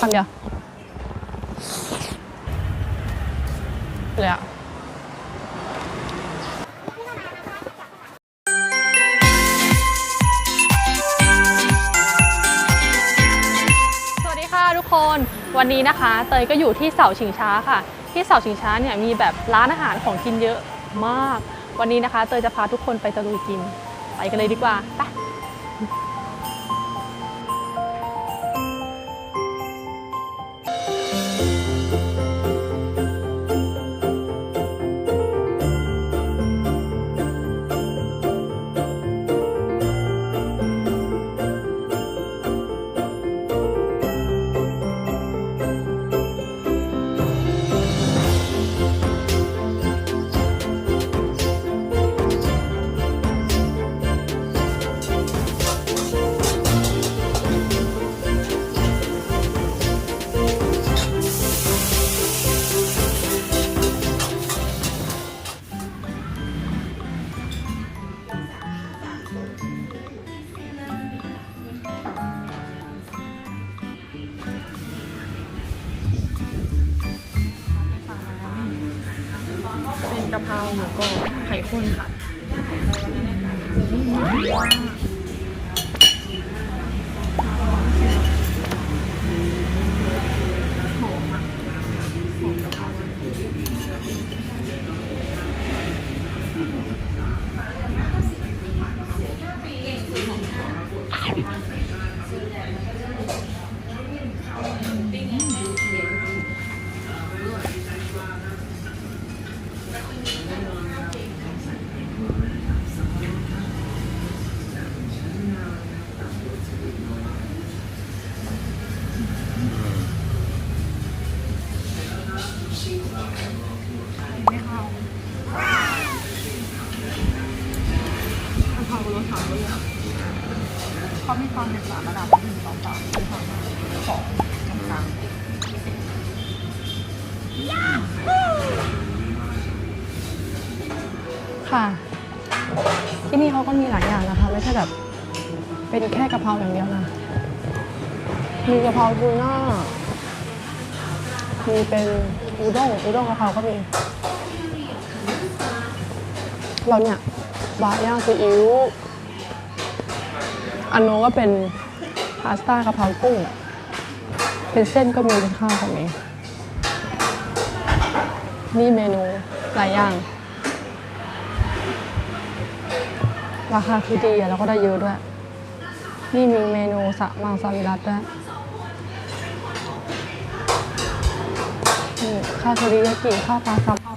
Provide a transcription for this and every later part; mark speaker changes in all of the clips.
Speaker 1: คำเดียวเลยอะสวัสดีค่ะทุกคน วันนี้นะคะ เตยก็อยู่ที่เสาชิงช้าค่ะ ที่เสาชิงช้าเนี่ยมีแบบร้านอาหารของกินเยอะมาก วันนี้นะคะ เตยจะพาทุกคนไปตะลุยกิน ไปกันเลยดีกว่าไป เป็นกะเพราหมูกรอบไข่ข้นค่ะ ค่ะ ที่นี่เขาก็มีหลายอย่างนะคะ ไม่ใช่แบบเป็นแค่กะเพราอย่างเดียวนะ มีกะเพราทูน่า มีเป็นอูด้งอูด้งกะเพราก็มี เราเนี่ยบะย่างซีอิ๊ว อันนู้นก็เป็นพาสต้ากะเพรากุ้ง เป็นเส้นก็มีเป็นข้าวก็มี นี่เมนูหลายอย่าง ราคาคือดีอะแล้วก็ได้เยอะด้วย นี่มีเมนูสะมังสวิรัตด้วยนี่ข้าวเทอริยากิข้าวปลาซับ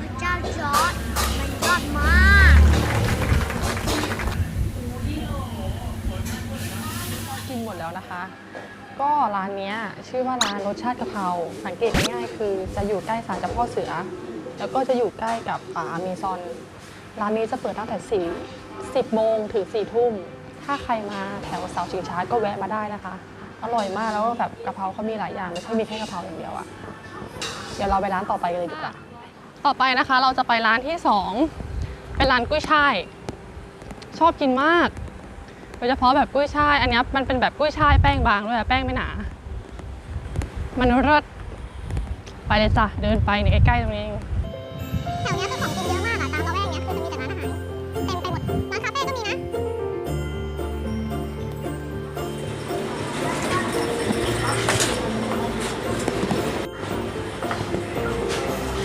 Speaker 2: พระเจ้าจอร์ดมันยอดมาก
Speaker 1: กินหมดแล้วนะคะ ก็ร้านเนี้ยชื่อว่าร้านรสชาติกะเพราสังเกตง่ายๆคือจะอยู่ใกล้ศาลเจ้าพ่อเสือ แล้วก็จะอยู่ใกล้กับป่าอเมซอน ร้านนี้จะเปิดตั้งแต่4 10โมงถึง4ทุ่ม ถ้าใครมาแถวเสาชิงช้าก็แวะมาได้นะคะ อร่อยมากแล้วก็แบบกะเพราเขามีหลายอย่างไม่ใช่มีแค่กะเพราอย่างเดียวอะเดี๋ยวเราไปร้านต่อไปกันเลยดีกว่า ต่อไปนะคะเราจะไปร้านที่สองเป็นร้านกุ้ยช่าย ชอบกินมาก โดยเฉพาะแบบกุ้ยช่าย อันนี้มันเป็นแบบกุ้ยช่ายแป้งบางด้วยแป้งไม่หนา มันรสไปเลยจ้ะ เดินไปในใกล้ๆตรงนี้เอง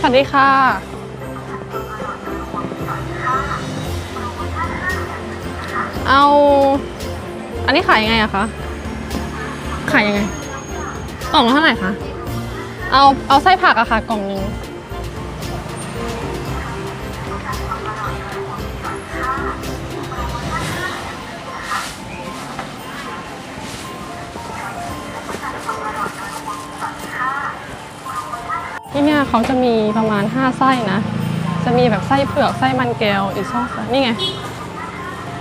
Speaker 2: วั
Speaker 1: สดีค่ะ เอา อันนี้ขายยังไงอะคะ ขายยังไง กล่องละเท่าไหร่คะ เอา เอาไส้ผักอะค่ะ กล่องหนึง เขาจะมีประมาณ 5 ไส้นะ จะมีแบบไส้เผือกไส้มันแก้วอีกช่องไส้นี่ไง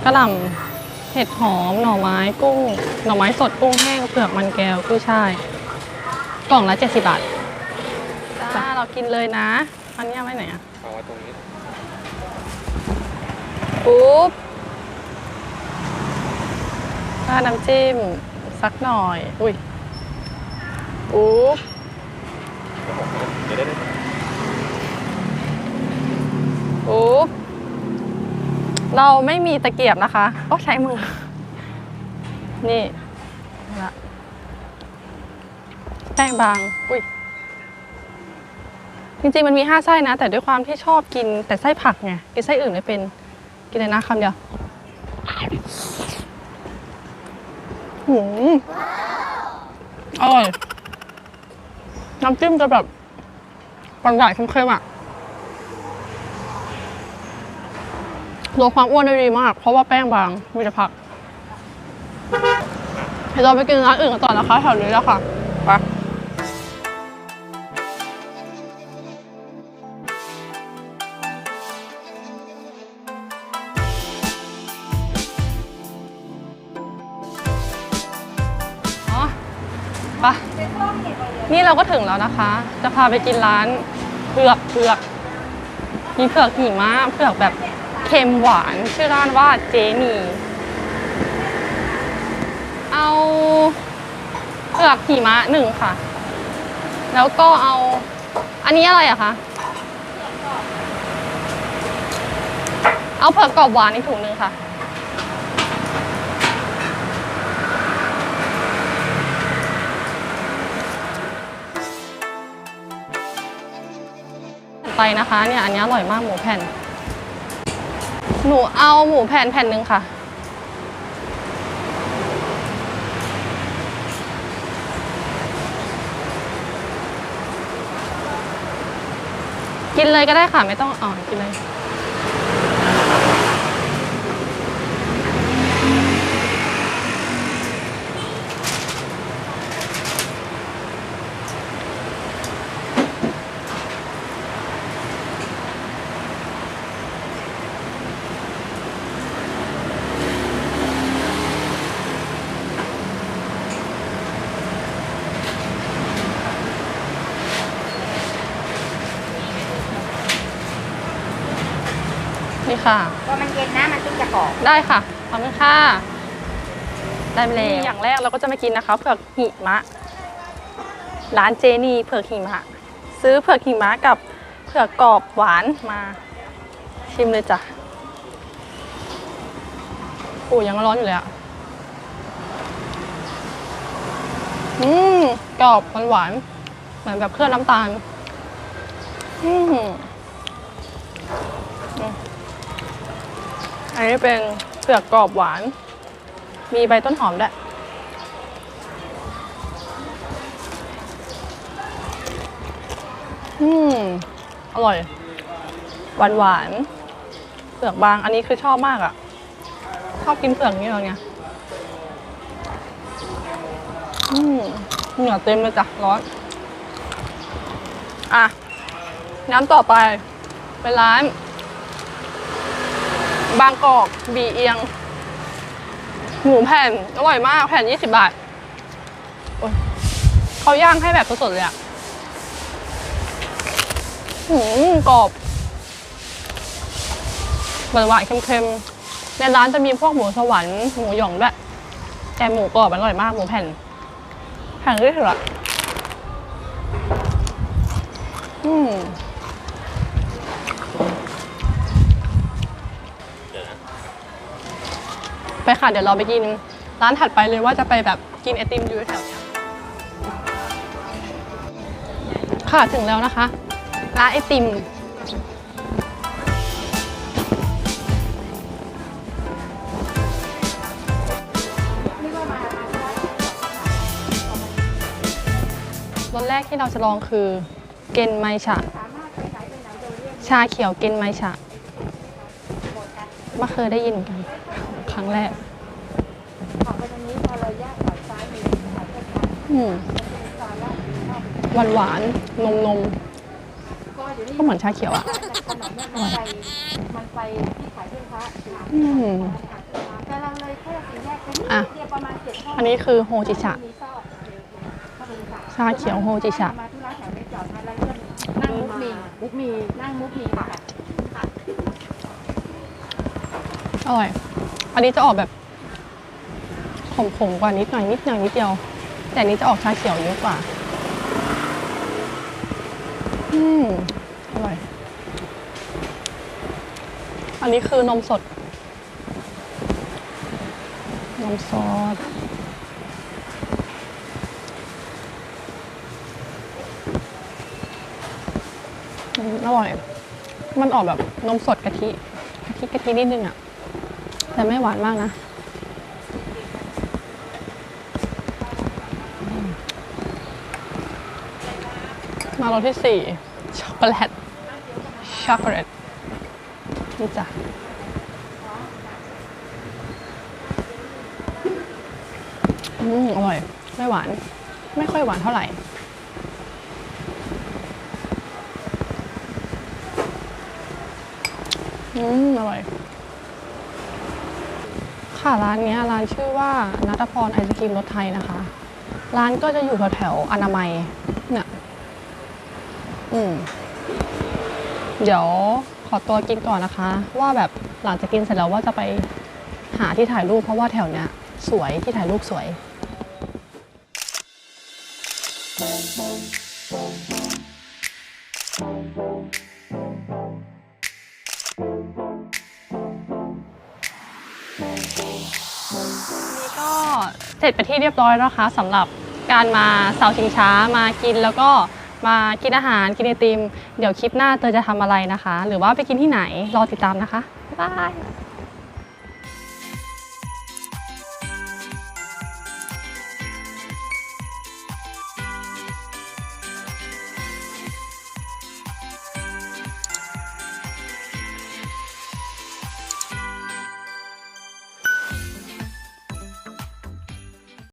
Speaker 1: กระหล่ำเห็ดหอมหน่อไม้กุ้ง หน่อไม้สดกุ้งแห้งเผือกมันแก้วกุ้ยช่ายกล่องละ 70 บาทจ้าเรากินเลยนะอันนี้เอาไว้ไหนอะ
Speaker 3: เอาไว้ตรงนี้
Speaker 1: ปุ๊บราดน้ำจิ้มสักหน่อย อุ้ยปุ๊บ
Speaker 3: เดี๋ยวได้ได้
Speaker 1: ปุ๊บเราไม่มีตะเกียบนะคะก็ใช้มือ นี่ละแป้งบาง อุ้ย จริงๆ มันมีห้าไส้นะ แต่ด้วยความที่ชอบกินแต่ไส้ผักไง กินไส้อื่นไม่เป็น กินเลยนะคำเดียวหืมอร่อย น้ำจิ้มจะแบบหวานๆเค็มๆอะลดความอ้วนได้ดีมาก เพราะว่าแป้งบางมีแต่ผักเดี๋ยวเราไปกินร้านอื่นกันต่อนะคะแถวนี้แล้วค่ะไป เราก็ถึงแล้วนะคะ จะพาไปกินร้านเผือกเผือกมีเผือกหิมะเผือกแบบเค็มหวาน ชื่อร้านว่าเจนีเอาเผือกหิมะหนึ่งค่ะ แล้วก็เอา อันนี้อะไรอะคะ เอาเผือกกรอบหวานอีกถุงหนึ่งค่ะ ไปนะคะเนี่ยอันนี้อร่อยมากหมูแผ่น หนูเอาหมูแผ่นแผ่นหนึ่งค่ะ กินเลยก็ได้ค่ะไม่ต้องอ่อนกินเลย นี่ค่ะ
Speaker 4: พอมันเย็นนะมันถึงจะกรอบ
Speaker 1: ได้ค่ะขอบคุณค่ะได้มาแล้วอย่างแรกเราก็จะมากินนะคะ เผือกหิมะ ร้านเจนีเผือกหิมะ ซื้อเผือกหิมะกับเผือกกรอบหวานมาชิมเลยจ้ะโอ้ยังร้อนอยู่เลยอะอืมกรอบหวานๆเหมือนแบบเคลือบน้ำตาล อืมอืม อันนี้เป็นเผือกกรอบหวาน มีใบต้นหอมด้วยอืม อร่อย หวานหวานๆเผือกบาง อันนี้คือชอบมากอะ่ะ ชอบกินเผือกนี้เลยไงอืมเหงื่อเต็มเลยจ้ะ ร้อน อะ น้ำต่อไป เป็นร้าน บางกอก บีเอียง หมูแผ่น อร่อยมาก แผ่น 20 บาท เขาย่างให้แบบสดๆเลยอะหืมกรอบหวานหวานๆเค็มๆ ในร้านจะมีพวกหมูสวรรค์ หมูหยองด้วย แต่หมูกรอบอร่อยมาก หมูแผ่น แผ่นที่สุดอะอืม ไปค่ะ เดี๋ยวเราไปกินร้านถัดไปเลยว่าจะไปแบบกินไอติมอยู่แถวค่ะถึงแล้วนะคะ ร้านไอติม รสแรกที่เราจะลองคือเกนไมชะชาเขียวเกนไมชะไม่เคยได้ยินเหมือนกัน รั้งแรกอืมหวานหวานนมนมก็เหมือนชาเขียวอะ
Speaker 4: ขนมเนี่ยมันไปมันไปที่ขายที่พระ
Speaker 1: อืม
Speaker 4: แต่เราเลยแค่สี่แยกเป็น
Speaker 1: อะ
Speaker 4: เดียวประมาณเจ็ดห้อง
Speaker 1: อันนี้คือโฮจิชะ
Speaker 4: มีซอกเข้าไปค่ะ
Speaker 1: ชาเขียวโฮจิชะ
Speaker 4: มาที่ร้านแถวไม่จอดมาแล้วเลื่อนนั่งมุกมีมุกมีนั่งมุกมีค่ะ
Speaker 1: อร่อย อันนี้จะออกแบบขมๆกว่านิดหน่อยนิดหน่อยนิดเดียว แต่อันนี้จะออกชาเขียวเยอะกว่า อืมอร่อย อันนี้คือนมสด นมสดอืมอร่อย มันออกแบบนมสดกะทิกะทิกะทินิดนึงอะ แต่ไม่หวานมากนะมารสที่สี่ช็อกโกแลตช็อกโกแลตนี่จ้ะอืมอร่อย ไม่หวาน ไม่ค่อยหวานเท่าไหร่ อืม อร่อย ค่ะร้านนี้ร้านชื่อว่านัทพรไอศครีมรสไทยนะคะ ร้านก็จะอยู่แถวๆอนามัยเนี่ยอืมเดี๋ยวขอตัวกินก่อนนะคะ ว่าแบบหลังจากกินเสร็จแล้วว่าจะไปหาที่ถ่ายรูปเพราะว่าแถวเนี้ย สวยที่ถ่ายรูปสวยนี่ ร็จไปที่เรียบร้อยแล้วนะคะสำหรับการมาเสาชิงช้ามากินแล้วก็มากินอาหารกินไอติม เดี๋ยวคลิปหน้าเตยจะทำอะไรนะคะ หรือว่าไปกินที่ไหนรอติดตามนะคะ บ๊ายบาย